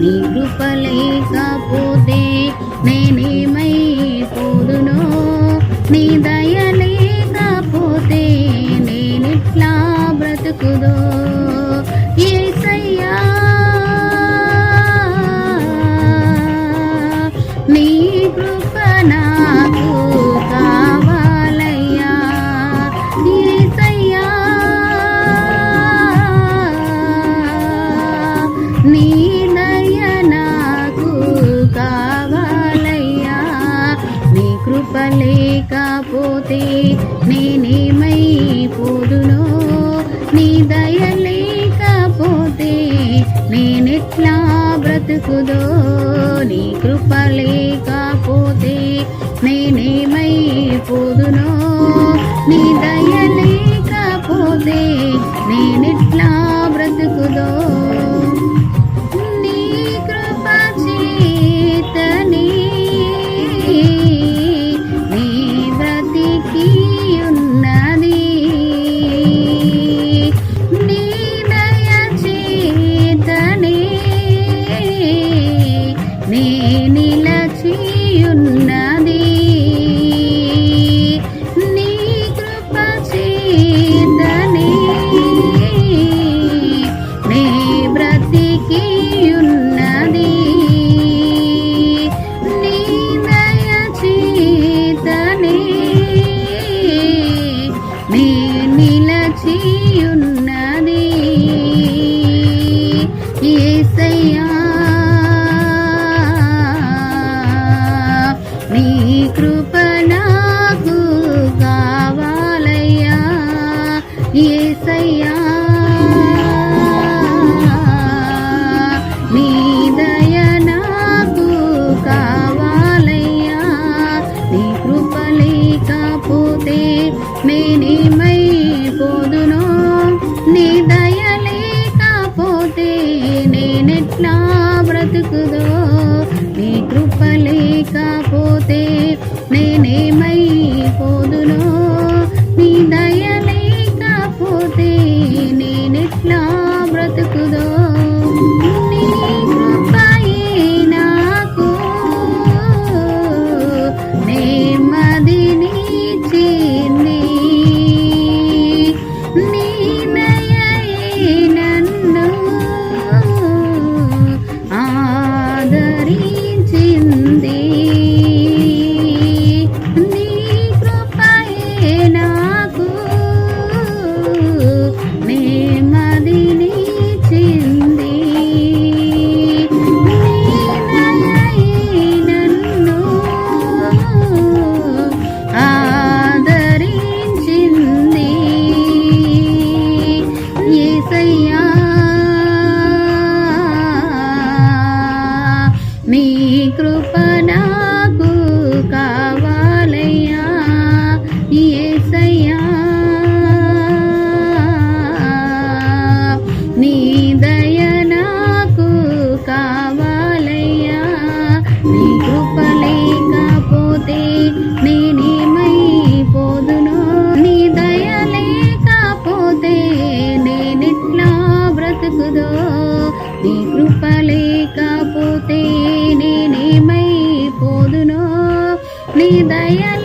నీ కృప లేకపోతే నేనేమైపోదునో నీ నీ కృప నాకు కావాలయ్యా యేసయ్యా నీ దయ నాకు కావాలయ్యా నీ కృప లేకపోతే నేనేమైపోదునో నీ దయ ఎట్లా బ్రతుకుదో నీ కృప లేకపోతే నేనేమైపోదునో? నీ దయ లేకపోతే నేనెట్లా లేకపోతే నేనేమైపోదునో నీ దయ లేకపోతే నేనెట్లా బ్రతుకుదో? నీ కృప లేకపోతే నేనేమైపోదునో కృప నాకు కావాలయ్యా ఏసయ్యా. నీ దయ నాకు కావాలయ్యా నీ కృప లేకపోతే నేనేమైపోదును నీ దయ లేకపోతే నేనెట్లా బ్రతుకుదో? నీ కృప లేకపోతే నేనేమైపోదునో నీ దయ